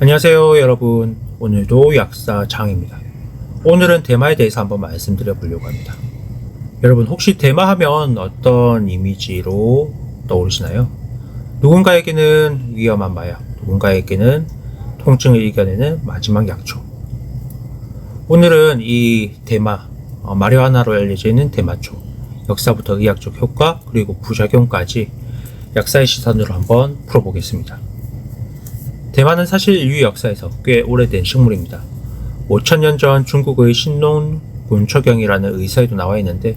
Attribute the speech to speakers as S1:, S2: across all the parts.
S1: 안녕하세요 여러분. 오늘도 약사장입니다. 오늘은 대마에 대해서 한번 말씀드려 보려고 합니다. 여러분 혹시 대마 하면 어떤 이미지로 떠오르시나요? 누군가에게는 위험한 마약 누군가에게는 통증을 이겨내는 마지막 약초. 오늘은 이 대마 어, 마리화나로 알려져 있는 대마초. 역사부터 의학적 효과 그리고 부작용까지 약사의 시선으로 한번 풀어보겠습니다 대만은 사실 인류 역사에서 꽤 오래된 식물입니다. 5천년 전 중국의 신농 곤초경이라는 의사에도 나와 있는데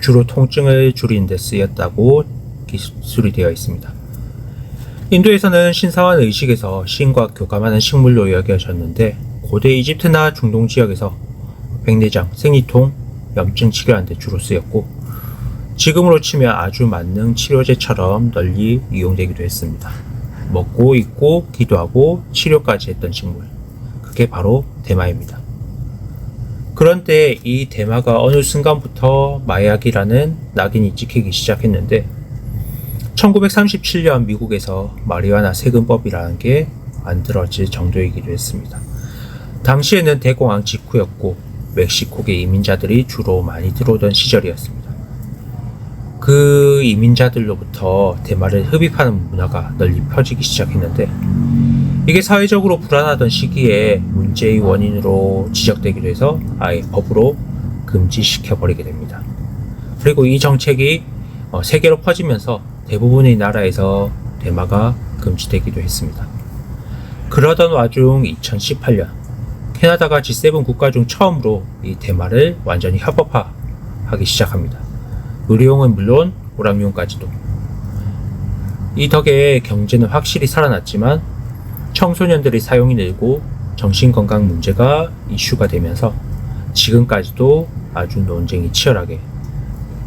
S1: 주로 통증을 줄이는 데 쓰였다고 기술이 되어 있습니다. 인도에서는 신사원 의식에서 신과 교감하는 식물로 여겨졌는데 고대 이집트나 중동 지역에서 백내장, 생리통, 염증 치료하는 데 주로 쓰였고 지금으로 치면 아주 만능 치료제처럼 널리 이용되기도 했습니다. 먹고 있고 기도하고 치료까지 했던 식물. 그게 바로 대마입니다. 그런데 이 대마가 어느 순간부터 마약이라는 낙인이 찍히기 시작했는데 1937년 미국에서 마리화나 세금법이라는 게 만들어질 정도이기도 했습니다. 당시에는 대공황 직후였고 멕시코계 이민자들이 주로 많이 들어오던 시절이었습니다. 그 이민자들로부터 대마를 흡입하는 문화가 널리 퍼지기 시작했는데 이게 사회적으로 불안하던 시기에 문제의 원인으로 지적되기도 해서 아예 법으로 금지시켜 버리게 됩니다. 그리고 이 정책이 어, 세계로 퍼지면서 대부분의 나라에서 대마가 금지되기도 했습니다. 그러던 와중 2018년 캐나다가 G7 국가 중 처음으로 이 대마를 완전히 합법화하기 시작합니다. 의료용은 물론 오락용까지도. 이 덕에 경제는 확실히 살아났지만 청소년들의 사용이 늘고 정신건강 문제가 이슈가 되면서 지금까지도 아주 논쟁이 치열하게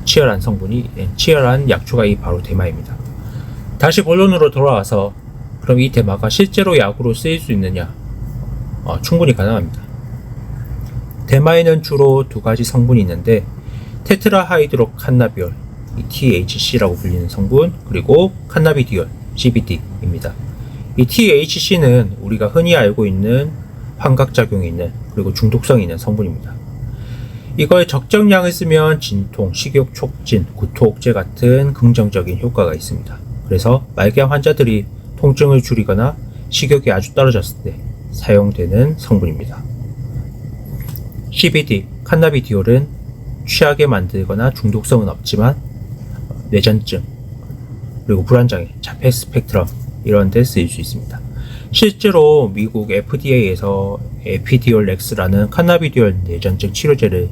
S1: 치열한 성분이 예, 치열한 약초가 이 바로 대마입니다. 다시 본론으로 돌아와서 그럼 이 대마가 실제로 약으로 쓰일 수 있느냐? 어, 충분히 가능합니다. 대마에는 주로 두 가지 성분이 있는데 테트라하이드로 칸나비올, 이 THC라고 불리는 성분, 그리고 칸나비디올, CBD입니다. 이 THC는 우리가 흔히 알고 있는 환각작용이 있는 그리고 중독성이 있는 성분입니다. 이걸 적정량을 쓰면 진통, 식욕 촉진, 구토 억제 같은 긍정적인 효과가 있습니다. 그래서 말기암 환자들이 통증을 줄이거나 식욕이 아주 떨어졌을 때 사용되는 성분입니다. CBD, 칸나비디올은 취하게 만들거나 중독성은 없지만 뇌전증 그리고 불안장애, 자폐 스펙트럼 이런 데 쓰일 수 있습니다. 실제로 미국 FDA에서 에피디올렉스라는 카나비디올 뇌전증 치료제를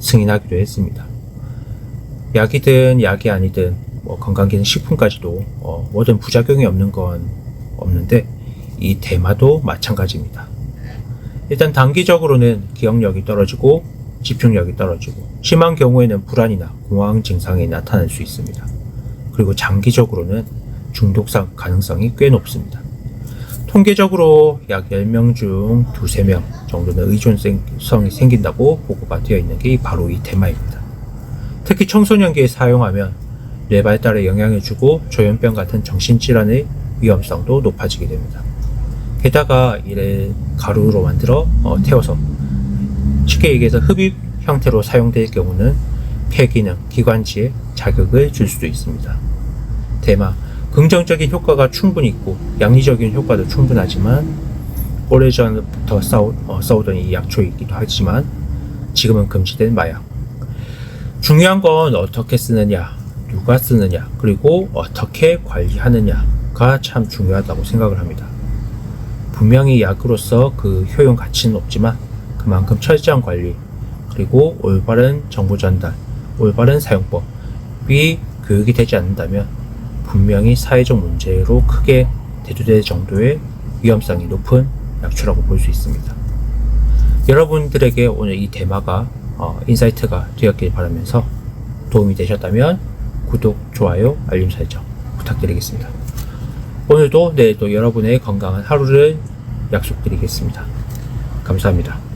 S1: 승인하기도 했습니다. 약이든 약이 아니든 뭐 건강기능 식품까지도 어, 모든 부작용이 없는 건 없는데 이 대마도 마찬가지입니다. 일단 단기적으로는 기억력이 떨어지고 집중력이 떨어지고 심한 경우에는 불안이나 공황 증상이 나타날 수 있습니다. 그리고 장기적으로는 중독성 가능성이 꽤 높습니다. 통계적으로 약 10명 중 2, 3명 정도는 의존성이 생긴다고 보고가 되어 있는 게 바로 이 대마입니다. 특히 청소년기에 사용하면 뇌 발달에 영향을 주고 조현병 같은 정신질환의 위험성도 높아지게 됩니다. 게다가 이를 가루로 만들어 어, 태워서 쉽게 얘기해서 흡입 형태로 사용될 경우는 폐기능, 기관지에 자극을 줄 수도 있습니다. 대마, 긍정적인 효과가 충분히 있고 양리적인 효과도 충분하지만 오래전부터 싸우, 어, 싸우던 이 약초이기도 하지만 지금은 금지된 마약. 중요한 건 어떻게 쓰느냐, 누가 쓰느냐, 그리고 어떻게 관리하느냐가 참 중요하다고 생각을 합니다. 분명히 약으로서 그 효용 가치는 없지만 그만큼 철저한 관리, 그리고 올바른 정보 전달, 올바른 사용법이 교육이 되지 않는다면 분명히 사회적 문제로 크게 대두될 정도의 위험성이 높은 약초라고 볼 수 있습니다. 여러분들에게 오늘 이 대마가 어, 인사이트가 되었길 바라면서 도움이 되셨다면 구독, 좋아요, 알림 설정 부탁드리겠습니다. 오늘도 내일도 여러분의 건강한 하루를 약속드리겠습니다. 감사합니다.